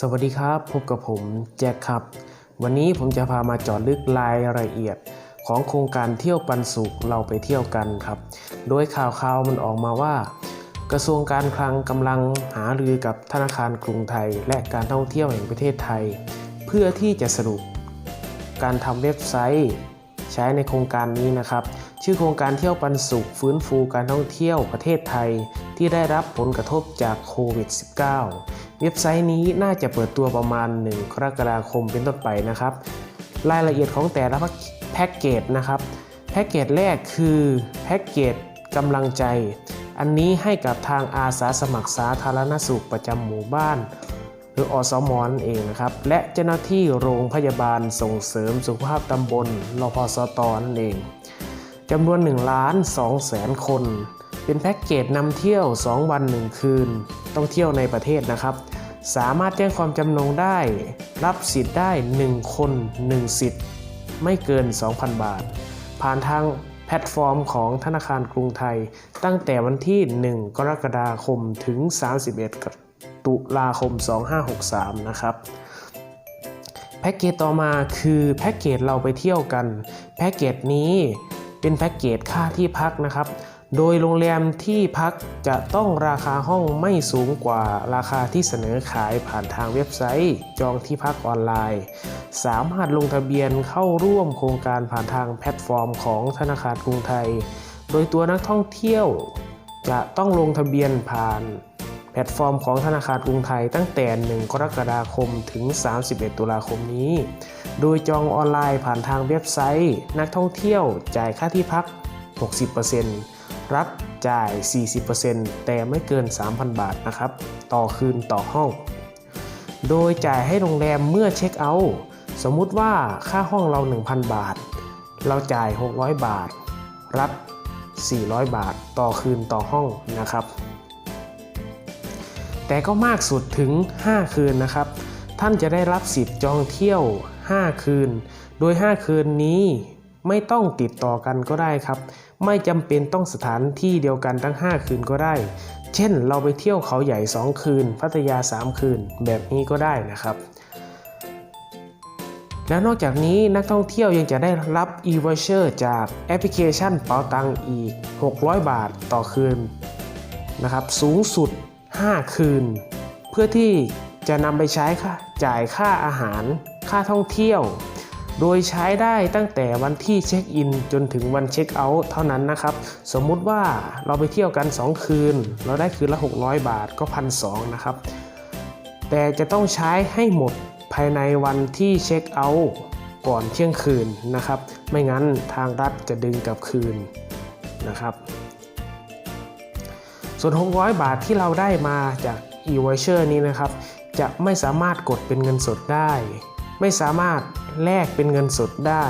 สวัสดีครับ พบกับผมแจ็คครับ วันนี้ผมจะพามาเจาะลึกรายละเอียด ของโครงการเที่ยวปันสุขเราไปเที่ยวกันครับ โดยข่าวข่าวมันออกมาว่า กระทรวงการคลังกำลังหารือกับธนาคารกรุงไทย และการท่องเที่ยวแห่งประเทศไทย เพื่อที่จะสรุป การทำเว็บไซต์ใช้ในโครงการนี้นะครับ ชื่อโครงการเที่ยวปันสุขฟื้นฟูการท่องเที่ยวประเทศไทย ที่ได้รับผลกระทบจากโควิด -19 เว็บไซต์นี้น่าจะเปิดตัวประมาณ 1 กรกฎาคมเป็นต้นไปนะครับ รายละเอียดของแต่ละแพ็กเกจนะครับ แพ็กเกจแรกคือแพ็กเกจกำลังใจ อันนี้ให้กับทางอาสาสมัครสาธารณสุขประจำหมู่บ้าน หรืออสมนั่นเองนะครับ และเจ้าหน้าที่โรงพยาบาลส่งเสริมสุขภาพตำบลรพสตนั่นเองจำนวน1ล้าน2แสนคน เป็นแพ็กเกจนำเที่ยว 2 วัน 1 คืน ต้องเที่ยวในประเทศนะครับ สามารถแจ้งความจำนงได้ รับสิทธิ์ได้ 1 คน 1 สิทธิ์ ไม่เกิน 2,000 บาท ผ่านทางแพลตฟอร์มของธนาคารกรุงไทย ตั้งแต่วันที่ 1 กรกฎาคมถึง 31 ตุลาคม 2563 นะครับแพ็กเกจต่อมาคือแพ็กเกจเราไปเที่ยวกัน แพ็กเกจนี้เป็นแพ็กเกจค่าที่พักนะครับ โดยโรงแรมที่พักจะต้องราคาห้องไม่สูงกว่าราคาที่เสนอขายผ่านทางเว็บไซต์ จองที่พักออนไลน์ สามารถลงทะเบียนเข้าร่วมโครงการผ่านทางแพลตฟอร์มของธนาคารกรุงไทย โดยตัวนักท่องเที่ยวจะต้องลงทะเบียนผ่านแพลตฟอร์มของธนาคารกรุงไทยตั้งแต่ 1 กรกฎาคมถึง 31 ตุลาคมนี้ โดยจองออนไลน์ผ่านทางเว็บไซต์ นักท่องเที่ยวจ่ายค่าที่พัก 60% รัฐจ่าย 40%แต่ไม่เกิน 3,000 บาทนะครับ ต่อคืนต่อห้อง โดยจ่ายให้โรงแรมเมื่อเช็คเอาท์สมมุติว่าค่าห้องเรา 1,000 บาท เราจ่าย 600 บาท รัฐ400 บาทต่อคืนต่อห้องนะครับ แต่ก็มากสุดถึง 5 คืนนะครับ ท่านจะได้รับสิทธิ์จองเที่ยว 5 คืน โดย 5 คืนนี้ไม่ต้องติดต่อกันก็ได้ครับ ไม่จำเป็นต้องสถานที่เดียวกันทั้ง 5 คืนก็ได้ เช่น เราไปเที่ยวเขาใหญ่ 2 คืน พัทยา 3 คืน แบบนี้ก็ได้นะครับแล้วนอกจากนี้นักท่องเที่ยวยังจะได้รับ e-voucher จากแอปพลิเคชันเป๋าตังอีก 600 บาทต่อคืนนะครับสูงสุด 5 คืน เพื่อที่จะนำไปใช้ค่าจ่ายค่าอาหาร ค่าท่องเที่ยว โดยใช้ได้ตั้งแต่วันที่เช็คอินจนถึงวันเช็คเอาท์เท่านั้นนะครับ สมมุติว่าเราไปเที่ยวกัน 2 คืน เราได้คืนละ 600 บาทก็พันสนะครับ แต่จะต้องใช้ให้หมดภายในวันที่เช็คเอาท์ก่อนเที่ยงคืนนะครับ ไม่งั้นทางรัฐจะดึงกลับคืนนะครับ ส่วน 600 บาทที่เราได้มาจาก e-voucher นี้นะครับ จะไม่สามารถกดเป็นเงินสดได้ ไม่สามารถแลกเป็นเงินสดได้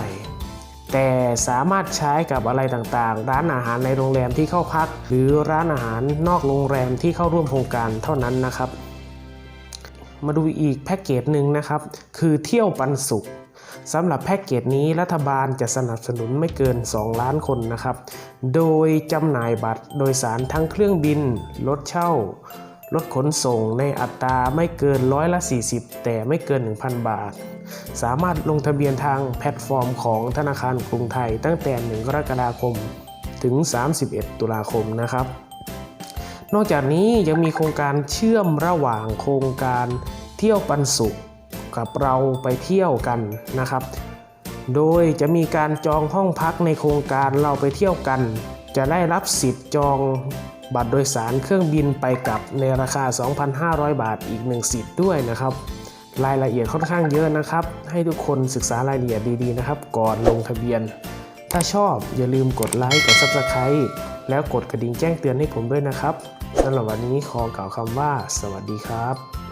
แต่สามารถใช้กับอะไรต่างๆ ร้านอาหารในโรงแรมที่เข้าพัก หรือร้านอาหารนอกโรงแรมที่เข้าร่วมโครงการเท่านั้นนะครับ มาดูอีกแพ็กเกจหนึ่งนะครับ คือเที่ยวปันสุขสำหรับแพ็กเกจนี้รัฐบาลจะสนับสนุนไม่เกิน 2 ล้านคนนะครับ โดยจำหน่ายบัตรโดยสารทั้งเครื่องบิน รถเช่า รถขนส่งในอัตราไม่เกินร้อยละ 40 แต่ไม่เกิน 1,000 บาท สามารถลงทะเบียนทางแพลตฟอร์มของธนาคารกรุงไทย ตั้งแต่ 1 กรกฎาคม ถึง 31 ตุลาคมนะครับ นอกจากนี้ยังมีโครงการเชื่อมระหว่างโครงการเที่ยวปันสุขกับเราไปเที่ยวกันนะครับ โดยจะมีการจองห้องพักในโครงการเราไปเที่ยวกัน จะได้รับสิทธิ์จอง บัตรโดยสารเครื่องบินไปกลับในราคา 2,500 บาทอีกหนึ่งสิทธิ์ด้วยนะครับ รายละเอียดค่อนข้างเยอะนะครับ ให้ทุกคนศึกษารายละเอียดดีๆนะครับ ก่อนลงทะเบียน ถ้าชอบอย่าลืมกดไลค์กด Subscribe แล้วกดกระดิ่งแจ้งเตือนให้ผมด้วยนะครับสำหรับวันนี้ขอกล่าวคำว่า สวัสดีครับ